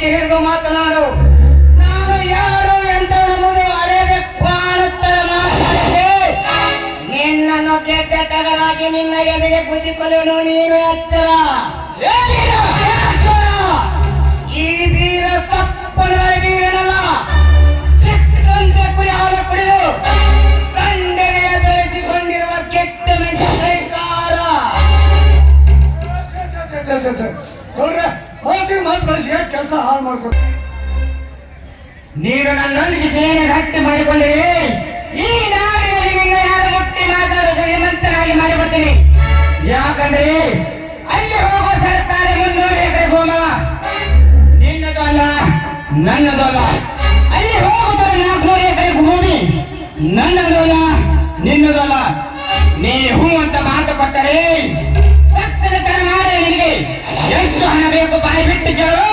ನಾಲಿಗೆ ಹಿಡಿದು ಮಾತನಾಡು. ನಾನು ಯಾರು ಎಂತ ನಮಗೆ ಅರೆಗೆ ಕಾಣುತ್ತಾರೆ ಮಾತಾಡಿದೆ ನಿನ್ನನ್ನು ಗೆದ್ದ ತಗರಾಗಿ ನಿನ್ನ ಎದೆಗೆ ಗುದ್ದಿಕೊಳ್ಳುವನು ನೀನು ಎಚ್ಚರ! ಈ ವೀರ ಸಪ್ಪನ ವೀರನಲ್ಲ, ಸಿಕ್ಕಂತೆ ಕುಡಿಯಾಲ ಕುಡಿದು ಕಂಡೆಗೆ ಬೆಳೆಸಿಕೊಂಡಿರುವ ಕೆಟ್ಟ ಮೆಣಸಿನಕಾಯಿಕಾರ ನೋಡ್ರೆ ಮಾತಿಗೆ ಮಾತು ಕಳಿಸಿ ಕೆಲಸ ಹಾಳು ಮಾಡ್ಕೊಂಡು ನೀನು ನನ್ನೊಂದಿಗೆ ಸೇನೆ ಗಟ್ಟಿ ಮಾಡಿಕೊಂಡಿರಿ ಈ ನಾಡಿನಲ್ಲಿ ನಿನ್ನ ಯಾರು ಮುಟ್ಟಿ ಮಾತಾಡೋ ಶ್ರೀಮಂತನಾಗಿ ಮಾಡಿಬಿಡ್ತೀನಿ ಯಾಕಂದ್ರೆ ಅಲ್ಲಿ ಹೋಗೋ ಸರ್ಕಾರ ಮುನ್ನೂರು ಎಕರೆ ಹೋಮ ನಿನ್ನದು ಅಲ್ಲ, ನನ್ನದು ಅಲ್ಲ. ಅಲ್ಲಿ ಹೋಗುತ್ತಾರೆ ನಾಲ್ಕುನೂರು ಎಕರೆ ಭೂಮಿ ನನ್ನದು ಅಲ್ಲ, ನಿನ್ನದು ಅಲ್ಲ. ನೀ ಹೂ ಅಂತ ಮಾತು ಕೊಟ್ಟರೆ నాకు భయపెట్టి కేడు